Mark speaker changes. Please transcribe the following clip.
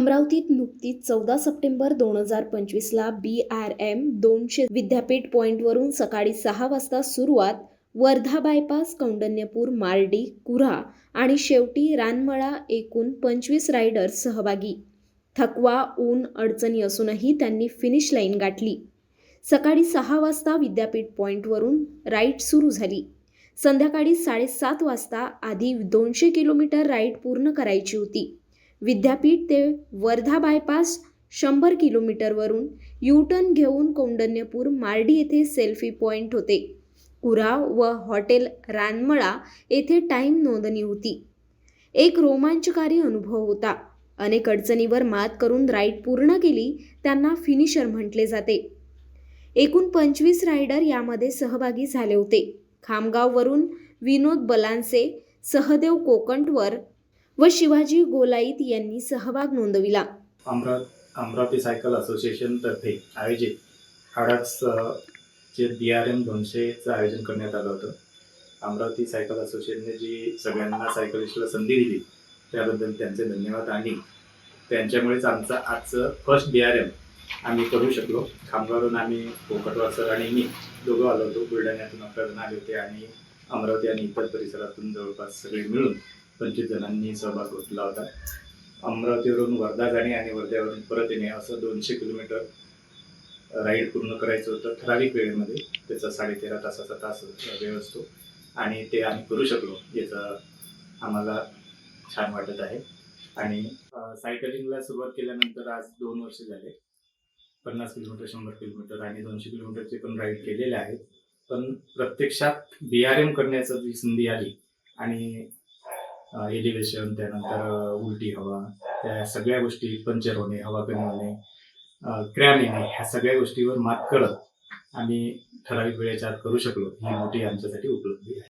Speaker 1: अमरावतीत नुकतीच चौदा सप्टेंबर दोन हजार पंचवीसला बी आर एम दोनशे विद्यापीठ पॉईंटवरून सकाळी सहा वाजता सुरुवात वर्धा बायपास कौंडण्यपूर मार्डी कुऱ्हा आणि शेवटी रानमळा एकूण पंचवीस रायडर्स सहभागी. थकवा ऊन अडचणी असूनही त्यांनी फिनिश लाईन गाठली. सकाळी सहा वाजता विद्यापीठ पॉईंटवरून राईड सुरू झाली. संध्याकाळी साडेसात वाजता आधी दोनशे किलोमीटर राईड पूर्ण करायची होती. विद्यापीठ ते वर्धा बायपास शंभर किलोमीटरवरून यूटर्न घेऊन कौंडण्यपूर मार्डी येथे सेल्फी पॉईंट होते. कुराव व हॉटेल रानमळा येथे टाईम नोंदणी होती. एक रोमांचकारी अनुभव होता. अनेक अडचणीवर मात करून राईड पूर्ण केली त्यांना फिनिशर म्हटले जाते. एकूण पंचवीस रायडर यामध्ये सहभागी झाले होते. खामगाववरून विनोद बलांसे सहदेव कोकंटवर व शिवाजी गोलाईत यांनी सहभाग नोंदविला.
Speaker 2: अमरावती सायकल असोसिएशनतर्फे आयोजित हाडाक्स जे बी आर एम दोनशेचं आयोजन करण्यात आलं होतं. अमरावती सायकल असोसिएशनने जी सगळ्यांना सायकलिस्टला संधी दिली त्याबद्दल त्यांचे धन्यवाद आणि त्यांच्यामुळेच आमचा आजचं फर्स्ट बी आर एम आम्ही करू शकलो. खामगावरून आम्ही कोकटवार सर आणि मी दोघं आलो होतो. बुलढाण्यातून अकरा जण आले होते आणि अमरावती आणि इतर परिसरातून जवळपास सगळे मिळून पंचवीस जणांनी सहभाग घेतला होता अमरावतीवरून वर्धा जाणे आणि वर्ध्यावरून परत येणे असं दोनशे किलोमीटर राईड पूर्ण करायचं होतं. ठराविक वेळेमध्ये त्याचा साडेतेरा तासाचा तास वेळ असतो. आणि ते आम्ही करू शकलो याचं आम्हाला छान वाटत आहे. आणि सायकलिंगला सुरुवात केल्यानंतर आज दोन वर्ष झाले. पन्नास किलोमीटर शंभर किलोमीटर आणि दोनशे किलोमीटरचे पण राईड केलेले आहेत. पण प्रत्यक्षात बी आर एम करण्याचं जी संधी आली आणि एलिव्हेशन त्यानंतर उलटी हवा त्या सगळ्या गोष्टी पंचर होणे हवा कमी होणे क्रॅम येणे ह्या सगळ्या गोष्टीवर मात करत आम्ही ठराविक वेळेच्या आत करू शकलो. ही मोठी आमच्यासाठी उपलब्धी आहे.